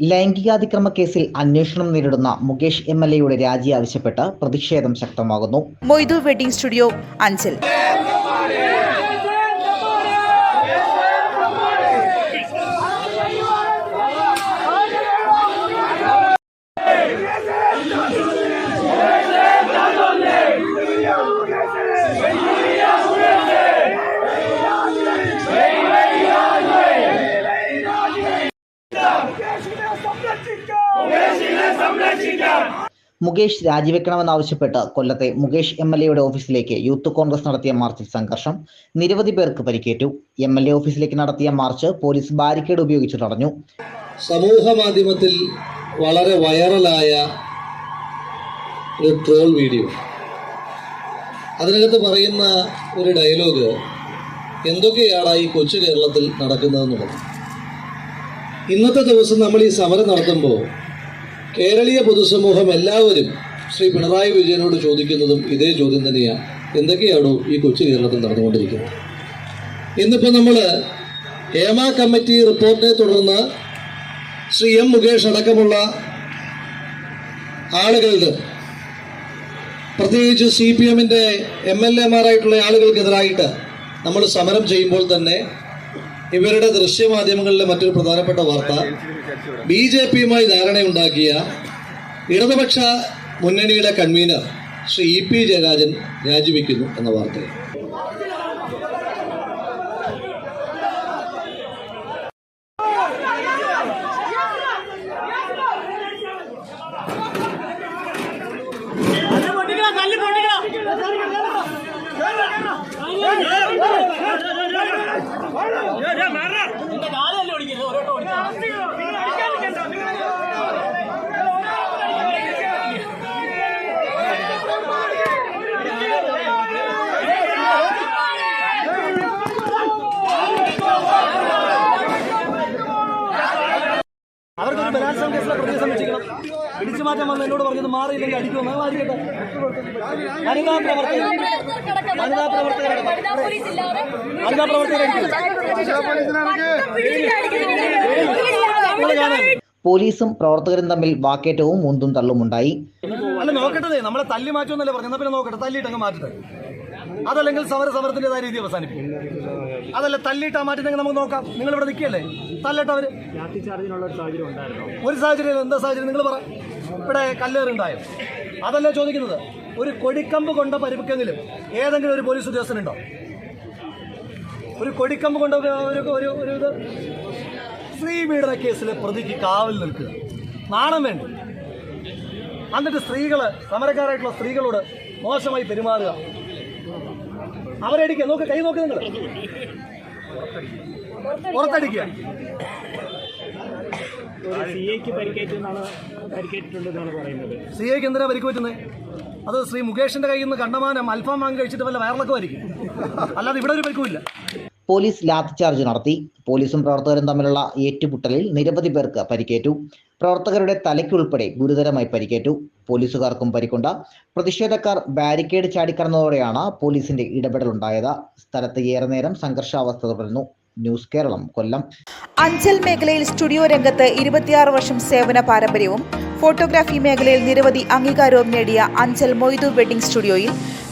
ലൈംഗികാതിക്രമ കേസിൽ അന്വേഷണം നേരിടുന്ന മുകേഷ് എം എൽ എയുടെ രാജി ആവശ്യപ്പെട്ട് പ്രതിഷേധം ശക്തമാകുന്നു. Moidu wedding studio Anchal. Mukesh രാജിവെക്കണമെന്നാവശ്യപ്പെട്ട് കൊല്ലത്തെ മുകേഷ് എം എൽ എയുടെ ഓഫീസിലേക്ക് യൂത്ത് കോൺഗ്രസ് നടത്തിയ മാർച്ചിൽ സംഘർഷം. നിരവധി പേർക്ക് പരിക്കേറ്റു. എം എൽ എ ഓഫീസിലേക്ക് നടത്തിയ മാർച്ച് പോലീസ് ബാരിക്കേഡ് ഉപയോഗിച്ച് തടഞ്ഞു. സമൂഹ മാധ്യമത്തിൽ വളരെ വൈറലായ ഒരു ട്രോൾ വീഡിയോ. അതിനകത്ത് പറയുന്ന ഒരു ഡയലോഗ് എന്തൊക്കെയാണ് ഈ കൊച്ചു കേരളത്തിൽ നടക്കുന്നതെന്നുള്ളത്? ഇന്നത്തെ ദിവസം നമ്മൾ ഈ സമരം നടത്തുമ്പോൾ കേരളീയ പൊതുസമൂഹം എല്ലാവരും ശ്രീ പിണറായി വിജയനോട് ചോദിക്കുന്നതും ഇതേ ചോദ്യം തന്നെയാണ്. എന്തൊക്കെയാണോ ഈ കൊച്ചു കേരളത്തിൽ നടന്നുകൊണ്ടിരിക്കുന്നത്? ഇന്നിപ്പോൾ നമ്മൾ ഹേമ കമ്മിറ്റി റിപ്പോർട്ടിനെ തുടർന്ന് ശ്രീ എം മുകേഷ് അടക്കമുള്ള ആളുകളുടെ പ്രത്യേകിച്ച് സി പി എമ്മിന്റെ എം എൽ എമാരായിട്ടുള്ള ആളുകൾക്കെതിരായിട്ട് നമ്മൾ സമരം ചെയ്യുമ്പോൾ തന്നെ ഇവരുടെ ദൃശ്യമാധ്യമങ്ങളിലെ മറ്റൊരു പ്രധാനപ്പെട്ട വാർത്ത. ബി ജെ പിയുമായി ധാരണയുണ്ടാക്കിയ ഇടതുപക്ഷ മുന്നണിയുടെ convenor Shri E P Jayarajan രാജിവെക്കുന്നു എന്ന പൊട്ടിക്കണം, ബലാത്സംഗ കേസിലെ പ്രതിയെ സംരക്ഷിക്കണം. പിടിച്ചു മാറ്റാൻ വന്ന് എന്നോട് പറഞ്ഞത് മാറിയില്ലെങ്കിൽ അടിക്കുമെന്ന് മാറിയിട്ടെ വനിതാ പ്രവർത്തകർ. വനിതാ പ്രവർത്തകർ വനിതാ പ്രവർത്തകർ പോലീസും പ്രവർത്തകരും തമ്മിൽ വാക്കേറ്റവും മുന്തും തള്ളുമുണ്ടായി. അല്ല നോക്കട്ടെ. നമ്മളെ തല്ലി മാറ്റുമെന്നല്ലേ പറഞ്ഞു പിന്നെ നോക്കട്ടെ. തല്ലിയിട്ടങ്ങ് മാറ്റട്ടെ. അതല്ലെങ്കിൽ സമര സമരത്തിന്റെതായ രീതി അവസാനിപ്പിക്കും. അതല്ല തല്ലിയിട്ട് മാറ്റുന്നെങ്കിൽ നമുക്ക് നോക്കാം. നിങ്ങൾ ഇവിടെ നിൽക്കുകയല്ലേ? തല്ലട്ടെ അവർ ഒരു സാഹചര്യം എന്താ സാഹചര്യം? നിങ്ങൾ പറ. ഇവിടെ കല്ലേറുണ്ടായോ? അതല്ലേ ചോദിക്കുന്നത്. ഒരു കൊടിക്കമ്പ് കൊണ്ട പരിപ്പിക്കെങ്കിലും ഏതെങ്കിലും ഒരു പോലീസ് ഉദ്യോഗസ്ഥനുണ്ടോ? ഒരു കൊടിക്കമ്പ് കൊണ്ട ഒരു ഒരു- ഇത്? സ്ത്രീ പീഡന കേസിലെ പ്രതിക്ക് കാവൽ നിൽക്കുക. നാണം വേണ്ട? എന്നിട്ട് സ്ത്രീകൾ സമരക്കാരായിട്ടുള്ള സ്ത്രീകളോട് മോശമായി പെരുമാറുക. അവരടിക്കുക നോക്ക് കൈ നോക്ക് നിങ്ങൾ പുറത്തടിക്കുക സി എക്ക് എന്തിനാ പരിക്ക് പറ്റുന്നത് അത് ശ്രീ മുകേഷിന്റെ കയ്യിൽ നിന്ന് കണ്ടമാനം അൽഫാം വാങ്ങി കഴിച്ചിട്ട് വല്ല വയറിളക്കുമായിരിക്കും. അല്ലാതെ ഇവിടെ ഒരു പരിക്കുമില്ല. പോലീസ് ലാത്തി ചാർജ് നടത്തി. പോലീസും പ്രവർത്തകരും തമ്മിലുള്ള ഏറ്റുമുട്ടലിൽ നിരവധി പേർക്ക് പരിക്കേറ്റു. പ്രവർത്തകരുടെ തലയ്ക്കുൾപ്പെടെ ഗുരുതരമായി പരിക്കേറ്റു. പോലീസുകാർക്കും പരിക്കുണ്ട്. പ്രതിഷേധക്കാർ ബാരിക്കേഡ് ചാടിക്കടന്നതോടെയാണ് പോലീസിന്റെ ഇടപെടലുണ്ടായത്. സ്ഥലത്ത് ഏറെ നേരം സംഘർഷാവസ്ഥ തുടരുന്നു. ന്യൂസ് കേരളം കൊല്ലം. അഞ്ചൽ മേഖലയിൽ സ്റ്റുഡിയോ രംഗത്ത് ഇരുപത്തിയാറ് വർഷം സേവന പാരമ്പര്യവും ഫോട്ടോഗ്രാഫി മേഖലയിൽ നിരവധി അംഗീകാരവും നേടിയ അഞ്ചൽ മൊയ്തു വെഡിംഗ് സ്റ്റുഡിയോയിൽ